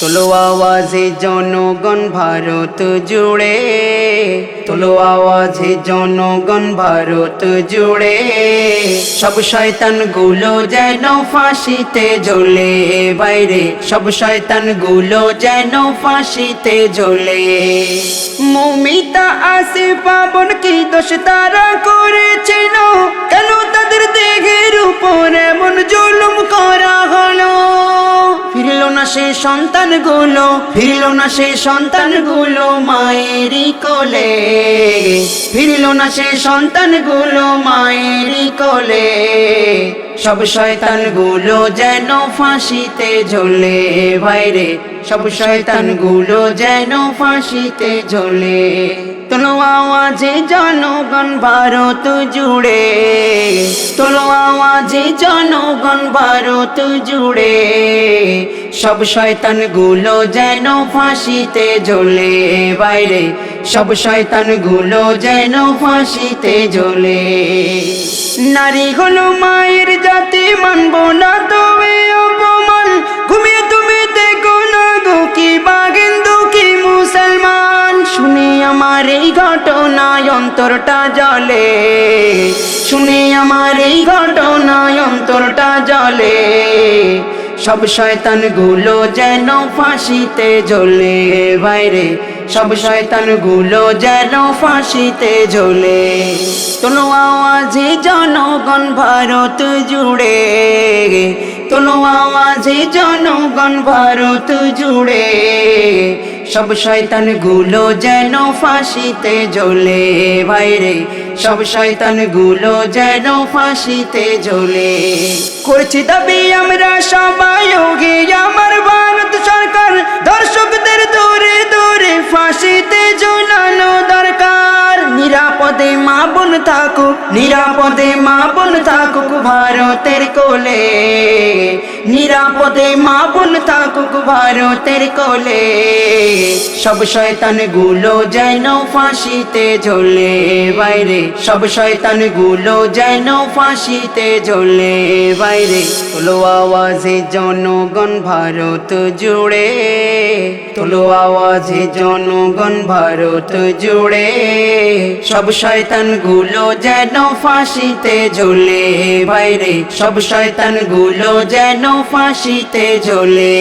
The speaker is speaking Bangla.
তোলো আওয়াজে জনগণ ভারত জুড়ে। তোলো আওয়াজে জনগণ ভারত জুড়ে। সব শয়তানগুলো যেন ফাঁসিতে জ্বলে বাইরে। সব শয়তানগুলো যেন ফাঁসিতে জ্বলে। মমিতা আসে পাবন কি দোষ তারা করেছিল কেন তাদের দেহের উপর সে সন্তানগুলো ফিরল না সে সন্তানগুলো মায়েরই কোলে। ফিরল না সে সন্তানগুলো মায়েরই কোলে। সব শয়তানগুলো যেন ফাঁসিতে ঝোলে বাইরে সব শয়তানগুলো যেন ফাঁসিতে ঝোলে আওয়াজে জনগণ ভারত জুড়ে। তোলো আওয়াজে জনগণ ভারত জুড়ে। সব শয়তানগুলো যেন ফাঁসিতে জ্বলে। বাইরে, সব শয়তানগুলো যেন ফাঁসিতে জ্বলে। নারী হলো মায়ের জাতি, মানবো না তবে আমার এই ঘটনায় অন্তরটা জলে শুনে আমার এই ঘটনায় অন্তরটা জলে সব শয়তানগুলো যেন ফাঁসিতে জ্বলে বাইরে। সব শয়তানগুলো যেন ফাঁসিতে জ্বলে। তোলো আওয়াজে জনগণ ভারত জুড়ে। তোলো আওয়াজে জনগণ ভারত জুড়ে। সব শয়তানগুলো যেন ফাঁসিতে জ্বলে বাইরে সব শয়তানগুলো যেন ফাঁসিতে জ্বলে। করছি দাবি আমরা সবাই, ওগে আমার ভারত সরকার। দর্শকদের দূরে দূরে ফাঁসিতে ঝোলানো দরকার। নিরাপদে মা বোন থাকুক, নিরাপদে মা বোন থাকুক ভারতের কোলে। নিরাপদে মা বোন থাকুক ভারতের কোলে। সব শয়তানগুলো যেন ফাঁসিতে ঝোলে বাইরে। সব শয়তানগুলো যেন ফাঁসিতে ঝোলে বাইরে। তোলো আওয়াজে জনগণ ভারত জুড়ে। তোলো আওয়াজে জনগণ ভারত জুড়ে। সব শয়তানগুলো যেন ফাঁসিতে ঝোলে বাইরে। সব শয়তানগুলো যেন ফাঁসিতে ঝোলে